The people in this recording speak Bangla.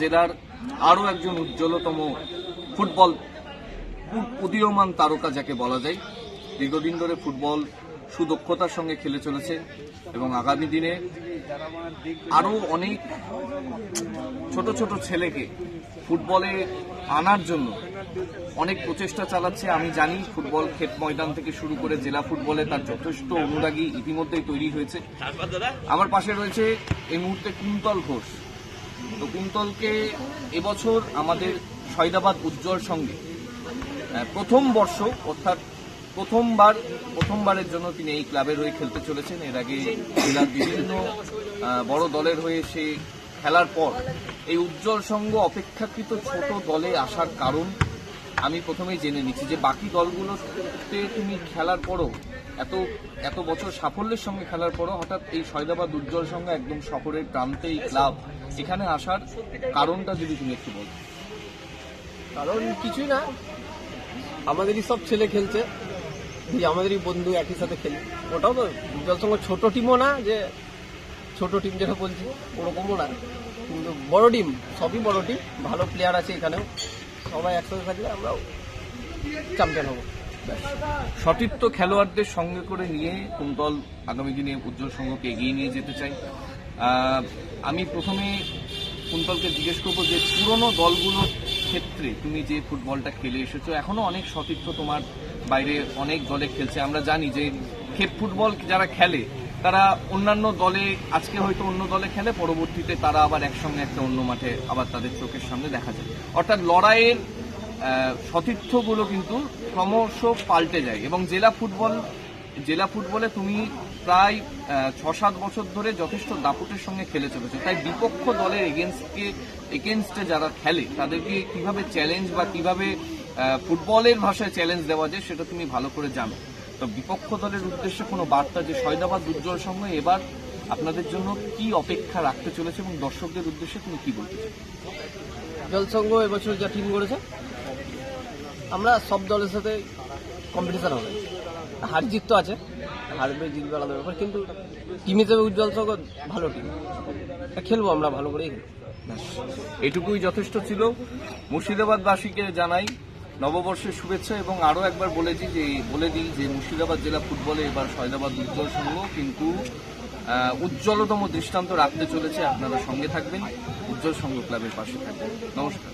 জেলার আরও একজন উজ্জ্বলতম ফুটবল উদীয়মান তারকা যাকে বলা যায়। দীর্ঘদিন ধরে ফুটবল সুদক্ষতার সঙ্গে খেলে চলেছে এবং আগামী দিনে আরও অনেক ছোট ছোট ছেলেকে ফুটবলে আনার জন্য অনেক প্রচেষ্টা চালাচ্ছে। আমি জানি ফুটবল ক্ষেত ময়দান থেকে শুরু করে জেলা ফুটবলে তার যথেষ্ট অনুরাগী ইতিমধ্যেই তৈরি হয়েছে। আমার পাশে রয়েছে এই মুহূর্তে কুন্তল ঘোষ। তো এবছর আমাদের সৈদাবাদ উজ্জ্বল সঙ্গে প্রথম বর্ষ, অর্থাৎ প্রথমবার, প্রথমবারের জন্য তিনি এই ক্লাবের হয়ে খেলতে চলেছেন। এর আগে জেলার বিভিন্ন বড় দলের হয়ে সে খেলার পর এই উজ্জ্বল সংঘ অপেক্ষাকৃত ছোট দলে আসার কারণ আমি প্রথমেই জেনে নিচ্ছি যে বাকি দলগুলোতে তুমি খেলার পরও এত এত বছর সাফল্যের সঙ্গে খেলার পরও হঠাৎ এই সয়দাবাদ উজ্জ্বল সঙ্গে একদম শহরের প্রান্তে এই ক্লাব। এখানে আসার কারণটা যদি তুমি একটু বলো। কারণ কিছুই না। আমাদেরই সব ছেলে খেলছে। আমাদেরই বন্ধু একই সাথে খেলি। ওটাও তো উজ্জ্বল সঙ্গে ছোট টিমও না যে ছোট টিম যেটা বলছি, ওরকমও না। কিন্তু বড় টিম সবই বড় টিম ভালো প্লেয়ার আছে এখানেও। সবাই একসাথে থাকলে আমরাও চ্যাম্পিয়ন হব। সতীর্থ খেলোয়াড়দের সঙ্গে করে নিয়ে কুন্তল আগামী দিনে উজ্জ্বল সংঘকে এগিয়ে নিয়ে যেতে চাই আমি প্রথমে কুন্তলকে জিজ্ঞেস করব যে পুরনো দলগুলোর ক্ষেত্রে তুমি যে ফুটবলটা খেলে এসেছ, এখনও অনেক সতীর্থ তোমার বাইরে অনেক দলে খেলছে। আমরা জানি যে ক্ষেত ফুটবল যারা খেলে, তারা অন্যান্য দলে, আজকে হয়তো অন্য দলে খেলে, পরবর্তীতে তারা আবার একসঙ্গে একটা অন্য মাঠে আবার তাদের চোখের সামনে দেখা যায়। অর্থাৎ লড়াইয়ের সতীর্থগুলো কিন্তু ক্রমশ পাল্টে যায় এবং জেলা ফুটবল, জেলা ফুটবলে তুমি প্রায় ছ সাত বছর ধরে যথেষ্ট দাপুটের সঙ্গে খেলে চলেছো। তাই বিপক্ষ দলের এগেনস্টকে, এগেনস্টে যারা খেলে, তাদেরকে কীভাবে চ্যালেঞ্জ বা কীভাবে ফুটবলের ভাষায় চ্যালেঞ্জ দেওয়া যায় সেটা তুমি ভালো করে জানো। তো বিপক্ষ দলের উদ্দেশ্যে কোনো বার্তা যে সয়দাবাদ উজ্জ্বল সঙ্গে এবার আপনাদের জন্য কি অপেক্ষা রাখতে চলেছে এবং দর্শকদের উদ্দেশ্যে তুমি কি বলতে চাও? উজ্জ্বল সংঘ এবছর যা টিম করেছে আমরা সব দলের সাথে কম্পিটিশন হবে। হার জিত তো আছে, হারবে, জিতবে আলাদা ব্যাপার, কিন্তু টিম হিসেবে উজ্জ্বল সংঘ ভালো টিম খেলব আমরা, ভালো করেই এটুকুই যথেষ্ট ছিল। মুর্শিদাবাদবাসীকে জানাই নববর্ষের শুভেচ্ছা, এবং আরও একবার বলেছি যে, বলে দিই যে, মুর্শিদাবাদ জেলা ফুটবলে এবার সয়দাবাদ উজ্জ্বল সংঘ কিন্তু উজ্জ্বলতম দৃষ্টান্ত রাখতে চলেছে। আপনারা সঙ্গে থাকবেন, উজ্জ্বল সংঘ ক্লাবের পাশে থাকবেন। নমস্কার।